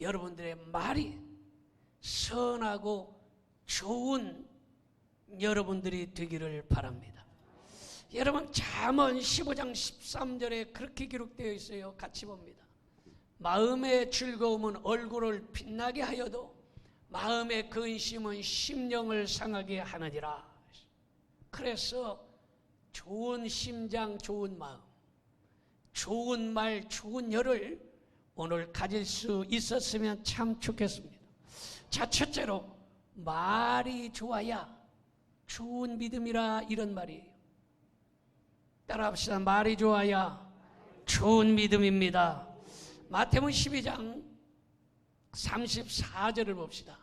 여러분들의 말이 선하고 좋은 여러분들이 되기를 바랍니다. 여러분 잠언 15장 13절에 그렇게 기록되어 있어요. 같이 봅니다. 마음의 즐거움은 얼굴을 빛나게 하여도 마음의 근심은 심령을 상하게 하느니라. 그래서 좋은 심장, 좋은 마음, 좋은 말, 좋은 열을 오늘 가질 수 있었으면 참 좋겠습니다. 자, 첫째로 말이 좋아야 좋은 믿음이라 이런 말이에요. 따라합시다. 말이 좋아야 좋은 믿음입니다. 마태복음 12장 34절을 봅시다.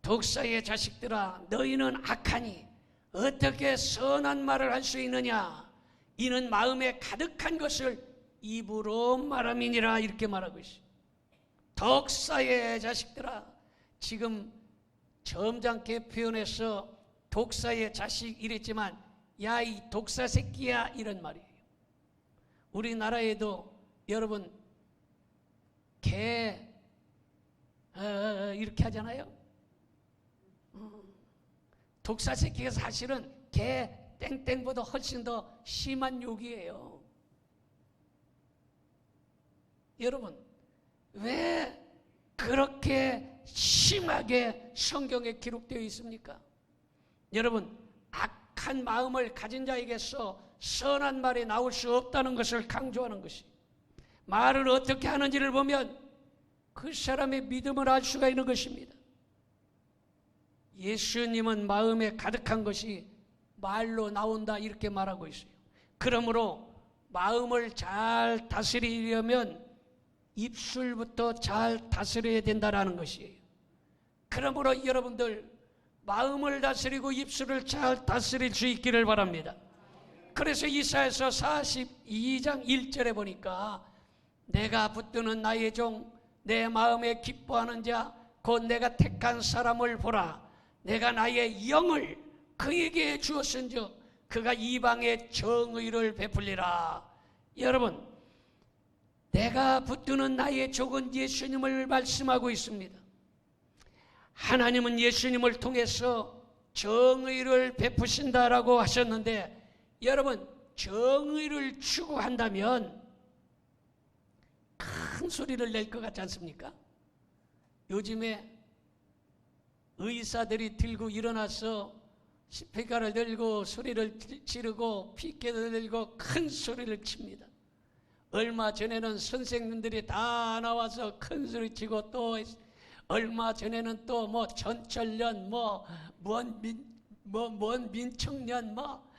독사의 자식들아 너희는 악하니 어떻게 선한 말을 할 수 있느냐 이는 마음에 가득한 것을 입으로 말함이니라 이렇게 말하고 있어요. 독사의 자식들아 지금 점잖게 표현해서 독사의 자식 이랬지만 야 이 독사 새끼야 이런 말이에요. 우리나라에도 여러분 개 어, 이렇게 하잖아요. 음, 독사 새끼가 사실은 개 땡땡보다 훨씬 더 심한 욕이에요. 여러분 왜 그렇게 심하게 성경에 기록되어 있습니까? 여러분 악한 마음을 가진 자에게서 선한 말이 나올 수 없다는 것을 강조하는 것이 말을 어떻게 하는지를 보면 그 사람의 믿음을 알 수가 있는 것입니다. 예수님은 마음에 가득한 것이 말로 나온다 이렇게 말하고 있어요. 그러므로 마음을 잘 다스리려면 입술부터 잘 다스려야 된다라는 것이에요. 그러므로 여러분들 마음을 다스리고 입술을 잘 다스릴 수 있기를 바랍니다. 그래서 이사에서 42장 1절에 보니까 내가 붙드는 나의 종 내 마음에 기뻐하는 자 곧 내가 택한 사람을 보라 내가 나의 영을 그에게 주었은 즉 그가 이방에 정의를 베풀리라 여러분 내가 붙드는 나의 종은 예수님을 말씀하고 있습니다 하나님은 예수님을 통해서 정의를 베푸신다라고 하셨는데 여러분 정의를 추구한다면 큰 소리를 낼 것 같지 않습니까? 요즘에 의사들이 들고 일어나서 스피커를 들고 소리를 지르고 피켓을 들고 큰 소리를 칩니다. 얼마 전에는 선생님들이 다 나와서 큰 소리 치고 또 얼마 전에는 또 뭐 전철련 뭐먼민뭐먼 민청년 뭐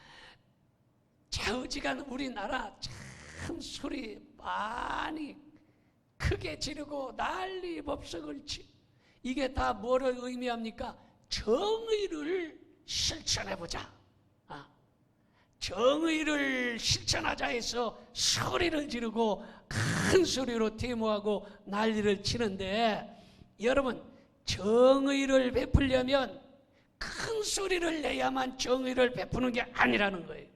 좌우지간 우리나라 참 소리 많이 크게 지르고 난리 법석을 치 이게 다 뭐를 의미합니까? 정의를 실천해 보자. 아, 정의를 실천하자 해서 소리를 지르고 큰 소리로 데모하고 난리를 치는데 여러분 정의를 베풀려면 큰 소리를 내야만 정의를 베푸는 게 아니라는 거예요.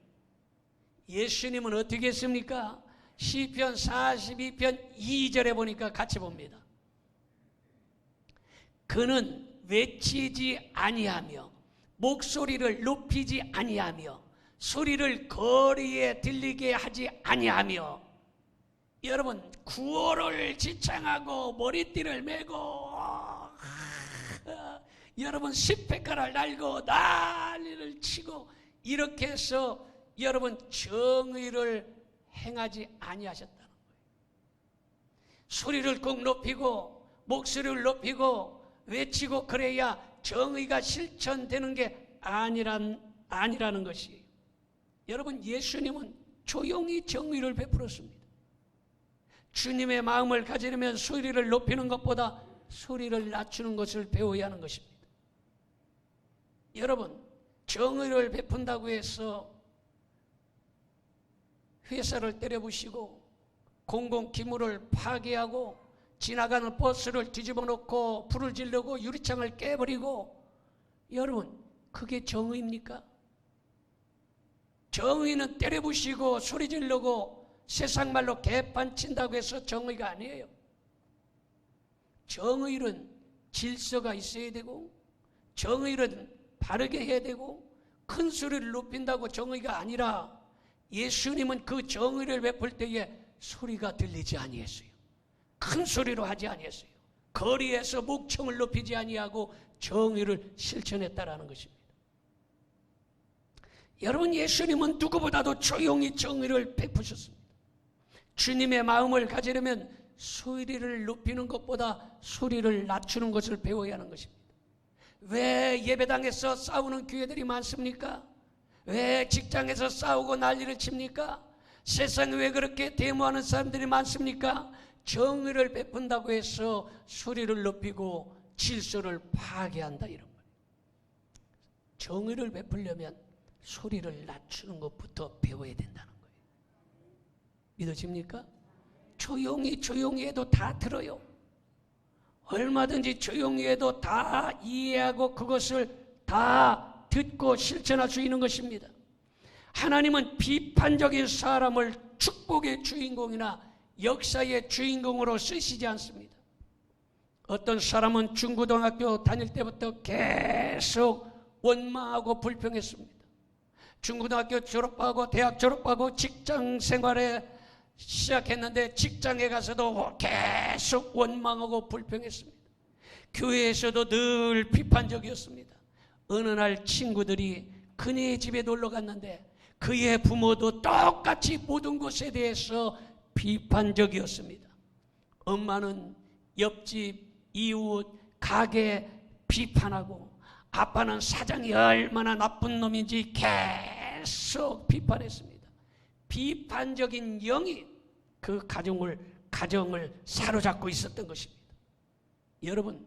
예수님은 어떻게 했습니까? 시편 42편 2절에 보니까 같이 봅니다. 그는 외치지 아니하며 목소리를 높이지 아니하며 소리를 거리에 들리게 하지 아니하며 여러분 구호를 지창하고 머리띠를 메고 여러분 십회가를 날고 난리를 치고 이렇게 해서 여러분 정의를 행하지 아니하셨다는 거예요. 소리를 꼭 높이고 목소리를 높이고 외치고 그래야 정의가 실천되는 게 아니란 아니라는 것이 여러분 예수님은 조용히 정의를 베풀었습니다. 주님의 마음을 가지려면 소리를 높이는 것보다 소리를 낮추는 것을 배워야 하는 것입니다. 여러분 정의를 베푼다고 해서 회사를 때려부시고 공공 기물을 파괴하고 지나가는 버스를 뒤집어 놓고 불을 지르고 유리창을 깨버리고 여러분 그게 정의입니까? 정의는 때려부시고 소리 지르고 세상 말로 개판 친다고 해서 정의가 아니에요. 정의는 질서가 있어야 되고 정의는 바르게 해야 되고 큰 소리를 높인다고 정의가 아니라 예수님은 그 정의를 베풀 때에 소리가 들리지 아니했어요. 큰 소리로 하지 아니했어요. 거리에서 목청을 높이지 아니하고 정의를 실천했다라는 것입니다. 여러분 예수님은 누구보다도 조용히 정의를 베푸셨습니다. 주님의 마음을 가지려면 소리를 높이는 것보다 소리를 낮추는 것을 배워야 하는 것입니다. 왜 예배당에서 싸우는 교회들이 많습니까? 왜 직장에서 싸우고 난리를 칩니까? 세상에 왜 그렇게 데모하는 사람들이 많습니까? 정의를 베푼다고 해서 소리를 높이고 질서를 파괴한다 이런 거예요. 정의를 베풀려면 소리를 낮추는 것부터 배워야 된다는 거예요. 믿어집니까? 조용히 조용히 해도 다 들어요. 얼마든지 조용히 해도 다 이해하고 그것을 다 듣고 실천할 수 있는 것입니다. 하나님은 비판적인 사람을 축복의 주인공이나 역사의 주인공으로 쓰시지 않습니다. 어떤 사람은 중고등학교 다닐 때부터 계속 원망하고 불평했습니다. 중고등학교 졸업하고 대학 졸업하고 직장 생활에 시작했는데 직장에 가서도 계속 원망하고 불평했습니다. 교회에서도 늘 비판적이었습니다. 어느 날 친구들이 그네 집에 놀러 갔는데 그의 부모도 똑같이 모든 것에 대해서 비판적이었습니다. 엄마는 옆집, 이웃, 가게 비판하고 아빠는 사장이 얼마나 나쁜 놈인지 계속 비판했습니다. 비판적인 영이 그 가정을 가정을 사로잡고 있었던 것입니다. 여러분,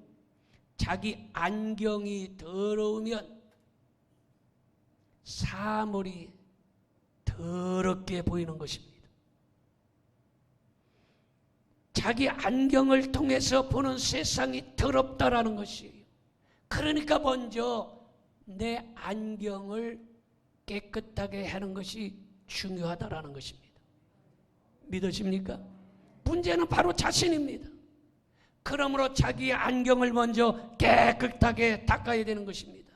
자기 안경이 더러우면 사물이 더럽게 보이는 것입니다. 자기 안경을 통해서 보는 세상이 더럽다라는 것이에요. 그러니까 먼저 내 안경을 깨끗하게 하는 것이 중요하다라는 것입니다. 믿으십니까? 문제는 바로 자신입니다. 그러므로 자기 안경을 먼저 깨끗하게 닦아야 되는 것입니다.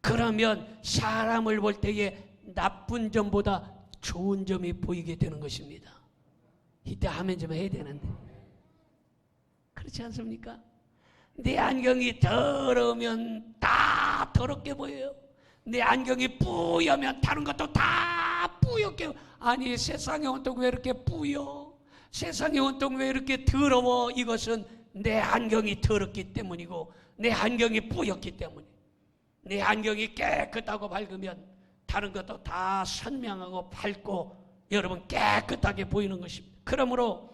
그러면 사람을 볼 때에 나쁜 점보다 좋은 점이 보이게 되는 것입니다. 이때 하면 좀 해야 되는데. 그렇지 않습니까? 내 안경이 더러우면 다 더럽게 보여요. 내 안경이 뿌여면 다른 것도 다 뿌옇게 아니 세상에 온통 왜 이렇게 뿌여? 세상에 온통 왜 이렇게 더러워? 이것은 내 안경이 더럽기 때문이고 내 안경이 뿌옇기 때문에 내 안경이 깨끗하고 밝으면 다른 것도 다 선명하고 밝고 여러분 깨끗하게 보이는 것입니다. 그러므로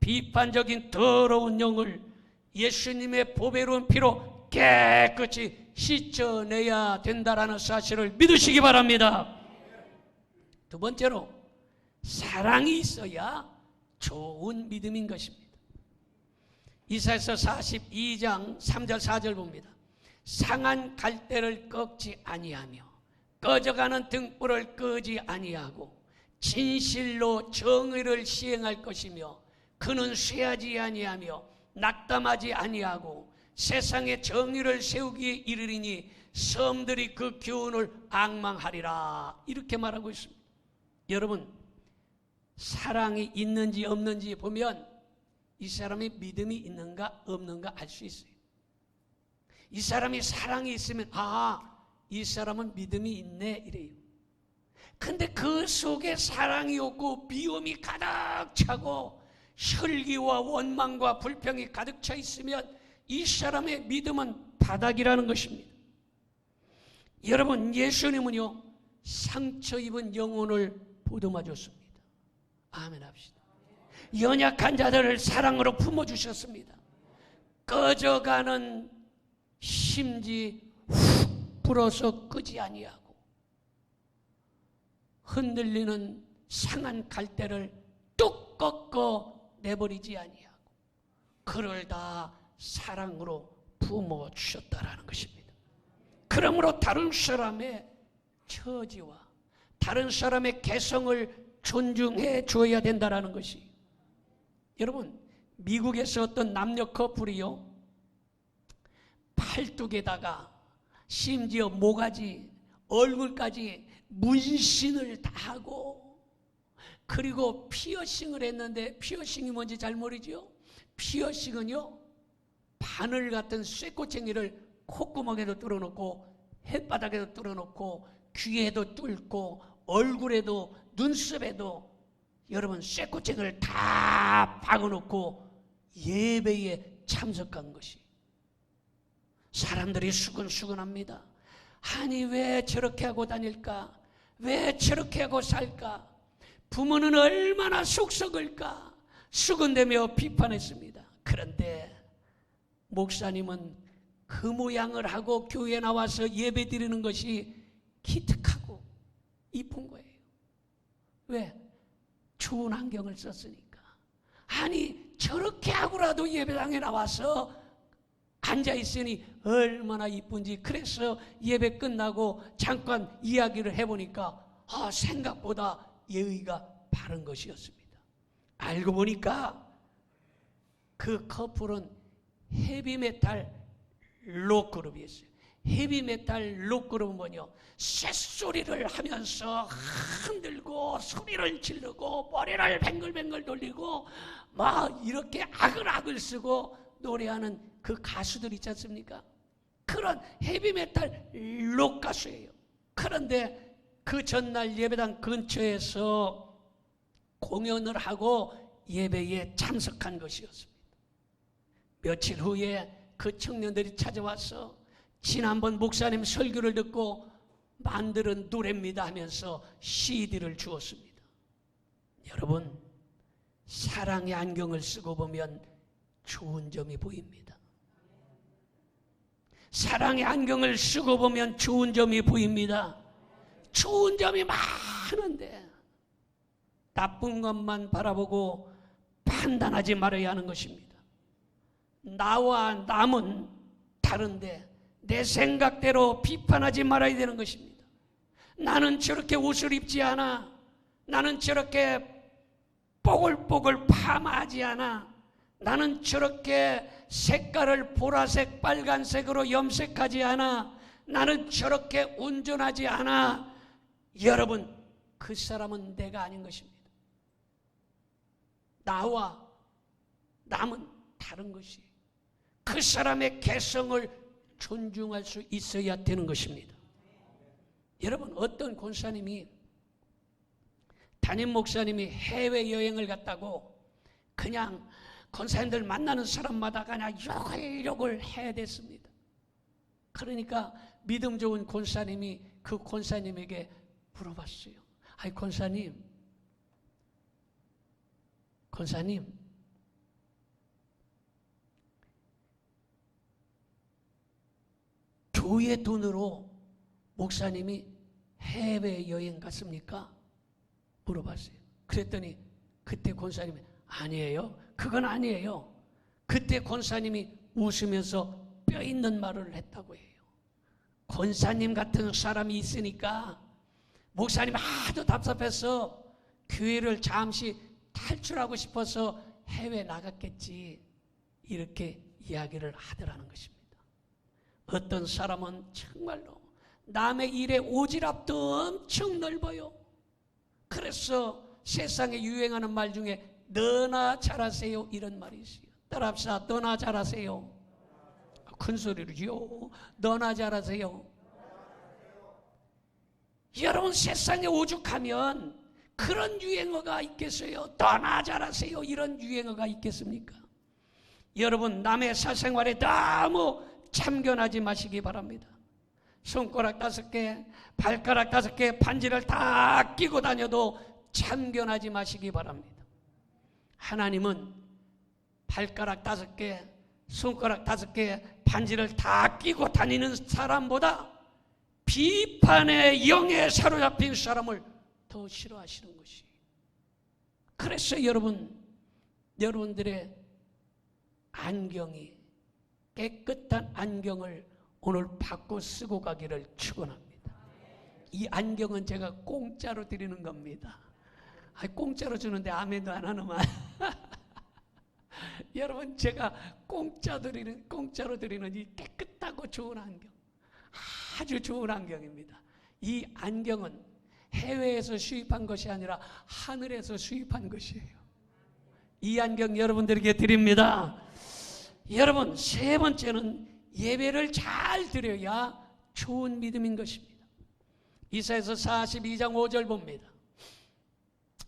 비판적인 더러운 영을 예수님의 보배로운 피로 깨끗이 씻어내야 된다라는 사실을 믿으시기 바랍니다. 두 번째로 사랑이 있어야 좋은 믿음인 것입니다. 이사에서 42장 3절 4절 봅니다. 상한 갈대를 꺾지 아니하며 꺼져가는 등불을 끄지 아니하고 진실로 정의를 시행할 것이며 그는 쇠하지 아니하며 낙담하지 아니하고 세상에 정의를 세우기 이르리니 섬들이 그 교훈을 악망하리라 이렇게 말하고 있습니다. 여러분 사랑이 있는지 없는지 보면 이 사람이 믿음이 있는가 없는가 알 수 있어요. 이 사람이 사랑이 있으면 아, 이 사람은 믿음이 있네 이래요. 근데 그 속에 사랑이 없고 미움이 가득 차고 혈기와 원망과 불평이 가득 차 있으면 이 사람의 믿음은 바닥이라는 것입니다. 여러분, 예수님은요, 상처 입은 영혼을 보듬어 줬습니다. 아멘 합시다. 연약한 자들을 사랑으로 품어 주셨습니다. 꺼져가는 심지 훅 불어서 끄지 아니하고 흔들리는 상한 갈대를 뚝 꺾어 내버리지 아니하고 그를 다 사랑으로 부어 주셨다라는 것입니다. 그러므로 다른 사람의 처지와 다른 사람의 개성을 존중해 줘야 된다라는 것이 여러분 미국에서 어떤 남녀 커플이요 팔뚝에다가 심지어 모가지, 얼굴까지 문신을 다 하고 그리고 피어싱을 했는데 피어싱이 뭔지 잘 모르죠? 피어싱은요 바늘 같은 쇠꼬챙이를 콧구멍에도 뚫어놓고 햇바닥에도 뚫어놓고 귀에도 뚫고 얼굴에도 눈썹에도 여러분 쇠꼬챙이를 다 박아놓고 예배에 참석한 것이 사람들이 수근수근합니다. 아니 왜 저렇게 하고 다닐까? 왜 저렇게 하고 살까? 부모는 얼마나 속 썩을까? 수근대며 비판했습니다. 그런데 목사님은 그 모양을 하고 교회에 나와서 예배 드리는 것이 기특하고 이쁜 거예요. 왜? 좋은 환경을 썼으니까. 아니, 저렇게 하고라도 예배당에 나와서 앉아 있으니 얼마나 이쁜지. 그래서 예배 끝나고 잠깐 이야기를 해보니까, 아, 생각보다 예의가 바른 것이었습니다. 알고 보니까 그 커플은 헤비메탈 록그룹이었어요. 헤비메탈 록그룹은 뭐냐? 쇳소리를 하면서 흔들고 소리를 지르고 머리를 뱅글뱅글 돌리고 막 이렇게 아글아글 쓰고 노래하는 그 가수들 있지 않습니까? 그런 헤비메탈 록 가수예요. 그런데 그 전날 예배당 근처에서 공연을 하고 예배에 참석한 것이었습니다. 며칠 후에 그 청년들이 찾아와서 지난번 목사님 설교를 듣고 만드는 노래입니다 하면서 CD를 주었습니다. 여러분, 사랑의 안경을 쓰고 보면 좋은 점이 보입니다. 사랑의 안경을 쓰고 보면 좋은 점이 보입니다. 좋은 점이 많은데 나쁜 것만 바라보고 판단하지 말아야 하는 것입니다. 나와 남은 다른데 내 생각대로 비판하지 말아야 되는 것입니다. 나는 저렇게 옷을 입지 않아. 나는 저렇게 뽀글뽀글 파마하지 않아. 나는 저렇게 색깔을 보라색, 빨간색으로 염색하지 않아. 나는 저렇게 운전하지 않아. 여러분, 그 사람은 내가 아닌 것입니다. 나와 남은 다른 것이 그 사람의 개성을 존중할 수 있어야 되는 것입니다. 여러분, 어떤 권사님이 담임 목사님이 해외 여행을 갔다고 그냥 권사님들 만나는 사람마다 그냥 욕을 욕을 해야 됐습니다. 그러니까 믿음 좋은 권사님이 그 권사님에게 물어봤어요. 아이 권사님, 권사님, 교회 돈으로 목사님이 해외 여행 갔습니까? 물어봤어요. 그랬더니 그때 권사님이 아니에요. 그건 아니에요. 그때 권사님이 웃으면서 뼈 있는 말을 했다고 해요. 권사님 같은 사람이 있으니까 목사님 하도 답답해서 교회를 잠시 탈출하고 싶어서 해외 나갔겠지. 이렇게 이야기를 하더라는 것입니다. 어떤 사람은 정말로 남의 일에 오지랖도 엄청 넓어요. 그래서 세상에 유행하는 말 중에 너나 잘하세요 이런 말이 있어요. 따라합시다. 너나 잘하세요. 큰 소리로요. 너나 잘하세요. 여러분 세상에 오죽하면 그런 유행어가 있겠어요? 너나 잘하세요. 이런 유행어가 있겠습니까? 여러분 남의 사생활에 너무 참견하지 마시기 바랍니다. 손가락 다섯 개, 발가락 다섯 개, 반지를 다 끼고 다녀도 참견하지 마시기 바랍니다. 하나님은 발가락 다섯 개, 손가락 다섯 개, 반지를 다 끼고 다니는 사람보다 비판의 영에 사로잡힌 사람을 더 싫어하시는 것이. 그래서 여러분, 여러분들의 안경이 깨끗한 안경을 오늘 받고 쓰고 가기를 축원합니다. 이 안경은 제가 공짜로 드리는 겁니다. 아, 공짜로 주는데 아멘도 안 하는만. 여러분 제가 공짜 드리는 공짜로 드리는 이 깨끗하고 좋은 안경 아주 좋은 안경입니다. 이 안경은 해외에서 수입한 것이 아니라 하늘에서 수입한 것이에요. 이 안경 여러분들에게 드립니다. 여러분 세 번째는 예배를 잘 드려야 좋은 믿음인 것입니다. 이사에서 42장 5절 봅니다.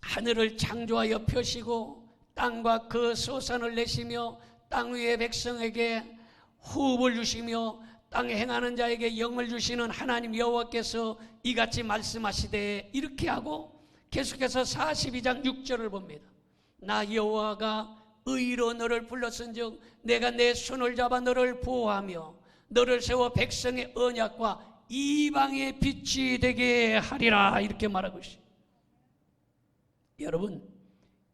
하늘을 창조하여 펴시고 땅과 그 소산을 내시며 땅 위의 백성에게 호흡을 주시며 땅에 행하는 자에게 영을 주시는 하나님 여호와께서 이같이 말씀하시되 이렇게 하고 계속해서 42장 6절을 봅니다. 나 여호와가 의로 너를 불렀은즉 내가 내 손을 잡아 너를 보호하며 너를 세워 백성의 언약과 이방의 빛이 되게 하리라 이렇게 말하고 있어요. 여러분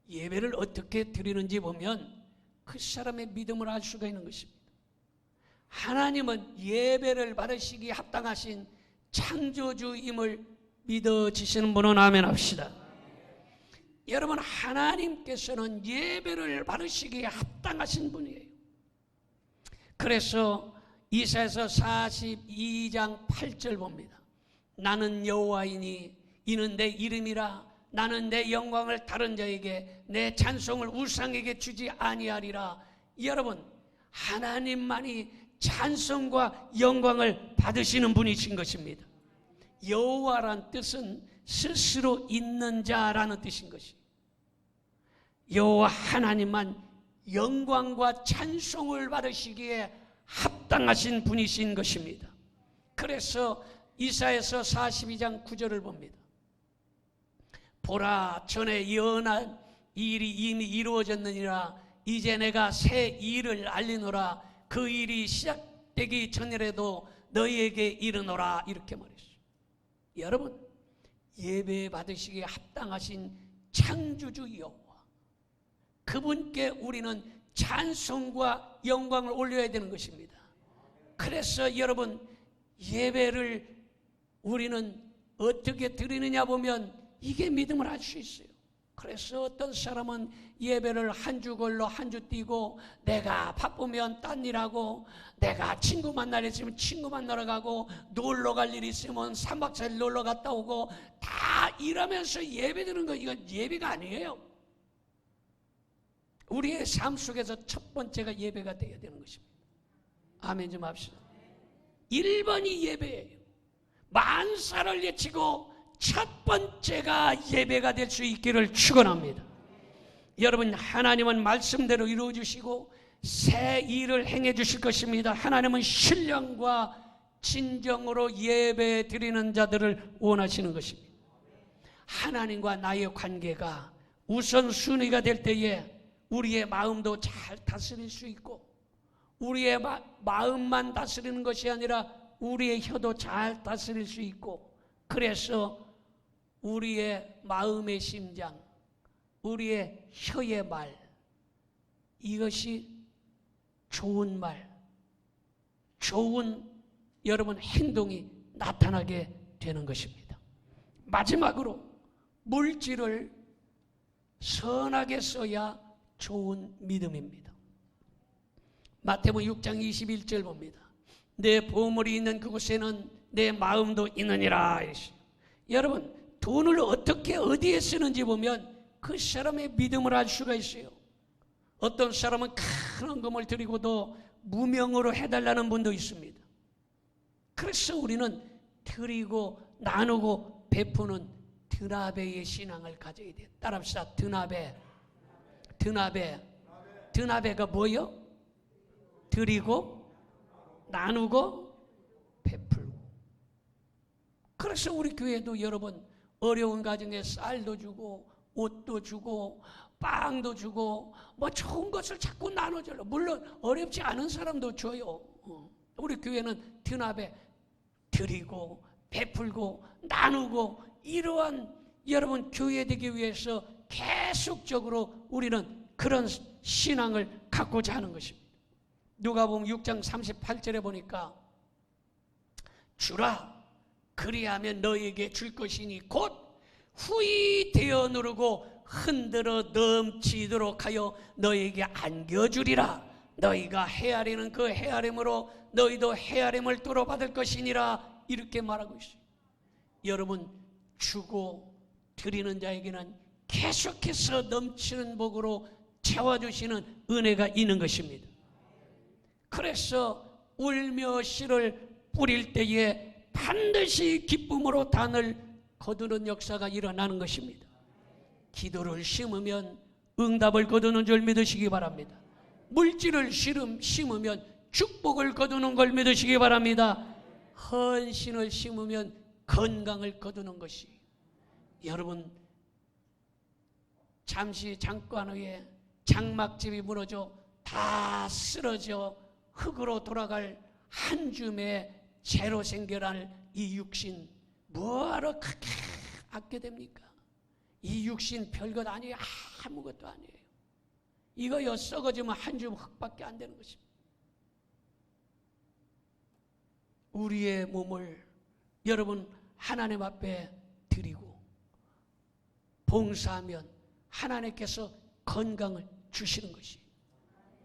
예배를 어떻게 드리는지 보면 그 사람의 믿음을 알 수가 있는 것입니다. 하나님은 예배를 받으시기 합당하신 창조주임을 믿어지시는 분은 아멘 합시다. 여러분 하나님께서는 예배를 받으시기에 합당하신 분이에요. 그래서 이사에서 42장 8절 봅니다. 나는 여호와이니 이는 내 이름이라 나는 내 영광을 다른 자에게 내 찬송을 우상에게 주지 아니하리라. 여러분 하나님만이 찬송과 영광을 받으시는 분이신 것입니다. 여호와란 뜻은 스스로 있는 자라는 뜻인 것이. 여호와 하나님만 영광과 찬송을 받으시기에 합당하신 분이신 것입니다. 그래서 이사에서 42장 9절을 봅니다. 보라 전에 연한 일이 이미 이루어졌느니라 이제 내가 새 일을 알리노라 그 일이 시작되기 전이라도 너희에게 이르노라 이렇게 말했어요. 여러분 예배 받으시기에 합당하신 창조주 여호와 그분께 우리는 찬송과 영광을 올려야 되는 것입니다. 그래서 여러분 예배를 우리는 어떻게 드리느냐 보면 이게 믿음을 알 수 있어요. 그래서 어떤 사람은 예배를 한 주 걸로 한 주 뛰고 내가 바쁘면 딴 일하고 내가 친구 만날 일 있으면 친구 만나러 가고 놀러 갈일 있으면 3박 4일 놀러 갔다 오고 다 일하면서 예배 드는 거 이건 예배가 아니에요. 우리의 삶 속에서 첫 번째가 예배가 되어야 되는 것입니다. 아멘 좀 합시다. 1번이 예배예요. 만사를 예치고 첫 번째가 예배가 될 수 있기를 축원합니다. 여러분 하나님은 말씀대로 이루어 주시고 새 일을 행해 주실 것입니다. 하나님은 신령과 진정으로 예배 드리는 자들을 원하시는 것입니다. 하나님과 나의 관계가 우선 순위가 될 때에 우리의 마음도 잘 다스릴 수 있고 우리의 마, 마음만 다스리는 것이 아니라 우리의 혀도 잘 다스릴 수 있고 그래서 우리의 마음의 심장, 우리의 혀의 말, 이것이 좋은 말, 좋은 여러분 행동이 나타나게 되는 것입니다. 마지막으로 물질을 선하게 써야 좋은 믿음입니다. 마태복음 6장 21절 봅니다. 내 보물이 있는 그곳에는 내 마음도 있느니라. 여러분 돈을 어떻게 어디에 쓰는지 보면 그 사람의 믿음을 알 수가 있어요. 어떤 사람은 큰 헌금을 드리고도 무명으로 해달라는 분도 있습니다. 그래서 우리는 드리고 나누고 베푸는 드나베의 신앙을 가져야 돼요. 따라합시다. 드나베. 드나베. 드나베가 뭐요? 드리고 나누고 베풀고. 그래서 우리 교회도 여러분 어려운 가정에 쌀도 주고 옷도 주고 빵도 주고 뭐 좋은 것을 자꾸 나눠줘요. 물론 어렵지 않은 사람도 줘요. 어. 우리 교회는 드납에 드리고 베풀고 나누고 이러한 여러분 교회 되기 위해서 계속적으로 우리는 그런 신앙을 갖고자 하는 것입니다. 누가 보면 6장 38절에 보니까 주라 그리하면 너에게 줄 것이니 곧 후이 되어 누르고 흔들어 넘치도록 하여 너에게 안겨주리라. 너희가 헤아리는 그 헤아림으로 너희도 헤아림을 뚫어 받을 것이니라. 이렇게 말하고 있어요. 여러분 주고 드리는 자에게는 계속해서 넘치는 복으로 채워주시는 은혜가 있는 것입니다. 그래서 울며 씨를 뿌릴 때에 반드시 기쁨으로 단을 거두는 역사가 일어나는 것입니다. 기도를 심으면 응답을 거두는 줄 믿으시기 바랍니다. 물질을 심으면 축복을 거두는 걸 믿으시기 바랍니다. 헌신을 심으면 건강을 거두는 것이 여러분 잠시 잠깐 후에 장막집이 무너져 다 쓰러져 흙으로 돌아갈 한 줌의 재로 생겨날 이 육신 뭐하러 그렇게 아껴 됩니까? 이 육신 별것 아니에요. 아무것도 아니에요. 이거요 썩어지면 한 줌 흙밖에 안 되는 것입니다. 우리의 몸을 여러분 하나님 앞에 드리고 봉사하면 하나님께서 건강을 주시는 것이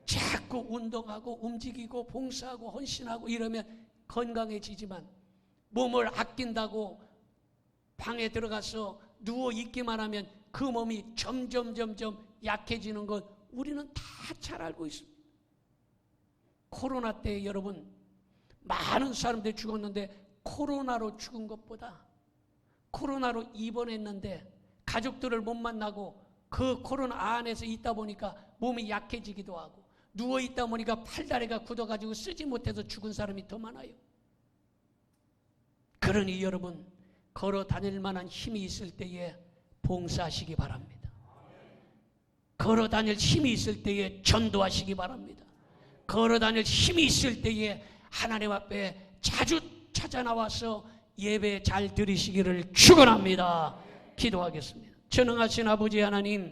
자꾸 운동하고 움직이고 봉사하고 헌신하고 이러면 건강해지지만 몸을 아낀다고 방에 들어가서 누워 있기만 하면 그 몸이 점점 점점 약해지는 것 우리는 다 잘 알고 있습니다. 코로나 때 여러분 많은 사람들이 죽었는데 코로나로 죽은 것보다 코로나로 입원했는데 가족들을 못 만나고 그 코로나 안에서 있다 보니까 몸이 약해지기도 하고 누워 있다 보니까 팔다리가 굳어가지고 쓰지 못해서 죽은 사람이 더 많아요. 그러니 여러분 걸어 다닐 만한 힘이 있을 때에 봉사하시기 바랍니다. 걸어 다닐 힘이 있을 때에 전도하시기 바랍니다. 걸어 다닐 힘이 있을 때에 하나님 앞에 자주 찾아 나와서 예배 잘 드리시기를 축원합니다. 기도하겠습니다. 전능하신 아버지 하나님